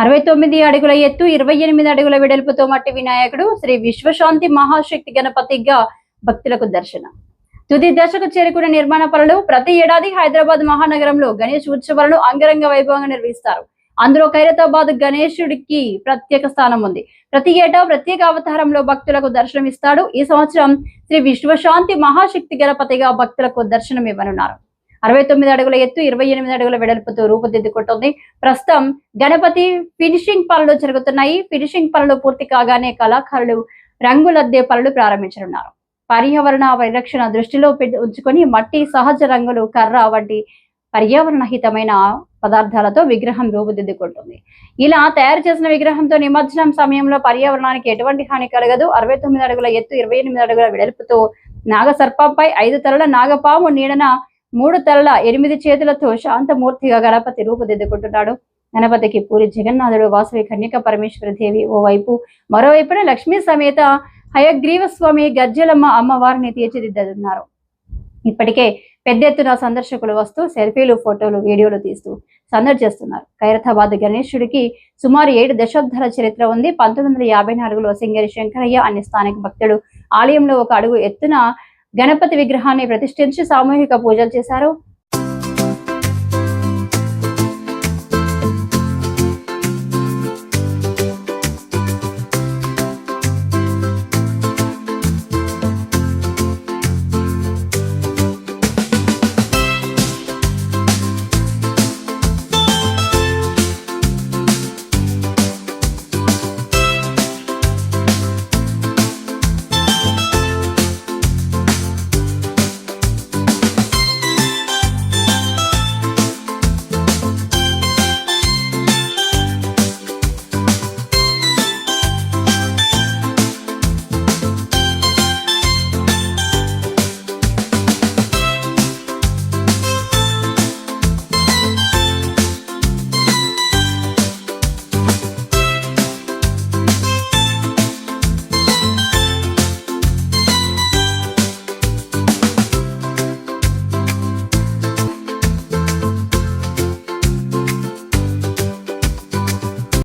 అరవై తొమ్మిది అడుగుల ఎత్తు ఇరవై ఎనిమిది అడుగుల వెడల్పుతో మట్టి వినాయకుడు శ్రీ విశ్వశాంతి మహాశక్తి గణపతిగా భక్తులకు దర్శనం. తుది దశకు చేరుకున్న నిర్మాణ పనులు ప్రతి ఏడాది హైదరాబాద్ మహానగరంలో గణేష్ ఉత్సవాలను అంగరంగ వైభవంగా నిర్వహిస్తారు. అందులో ఖైరతాబాద్ గణేశుడికి ప్రత్యేక స్థానం ఉంది. ప్రతి ఏటా ప్రత్యేక అవతారంలో భక్తులకు దర్శనమిస్తాడు. ఈ సంవత్సరం శ్రీ విశ్వశాంతి మహాశక్తి గణపతిగా భక్తులకు దర్శనం ఇవ్వనున్నారు అరవై తొమ్మిది అడుగుల ఎత్తు ఇరవై ఎనిమిది అడుగుల వెడల్పుతో రూపుదిద్దుకుంటుంది. ప్రస్తుతం గణపతి ఫినిషింగ్ పనులు జరుగుతున్నాయి. ఫినిషింగ్ పనులు పూర్తి కాగానే కళాకారులు రంగులద్దే పనులు ప్రారంభించనున్నారు. పర్యావరణ పరిరక్షణ దృష్టిలో ఉంచుకొని మట్టి సహజ రంగులు కర్ర వంటి పర్యావరణ హితమైన పదార్థాలతో విగ్రహం రూపుదిద్దుకుంటుంది. ఇలా తయారు చేసిన విగ్రహంతో నిమజ్జనం సమయంలో పర్యావరణానికి ఎటువంటి హాని కలగదు. అరవై తొమ్మిది అడుగుల ఎత్తు ఇరవై ఎనిమిది అడుగుల వెడల్పుతో నాగసర్పంపై ఐదు తరల నాగపాము నీడన మూడు తలల ఎనిమిది చేతులతో శాంతమూర్తిగా గణపతి రూపుదిద్దుకుంటున్నాడు. గణపతికి పూరి జగన్నాథుడు వాసవి కన్యక పరమేశ్వర దేవి ఓవైపు. మరోవైపున లక్ష్మీ సమేత హయగ్రీవ స్వామి గర్జలమ్మ అమ్మవారిని తీర్చిదిద్దుతున్నారు. ఇప్పటికే పెద్ద ఎత్తున సందర్శకులు వస్తూ సెల్ఫీలు ఫోటోలు వీడియోలు తీస్తూ సందడి చేస్తున్నారు ఖైరతాబాద్ గణేశుడికి సుమారు ఏడు దశాబ్దాల చరిత్ర ఉంది. పంతొమ్మిది వందల యాభై నాలుగులో సింగరి శంకరయ్య అనే స్థానిక భక్తుడు ఆలయంలో ఒక అడుగు ఎత్తున గణపతి విగ్రహాన్ని ప్రతిష్ఠించి సామూహిక పూజలు చేశారు.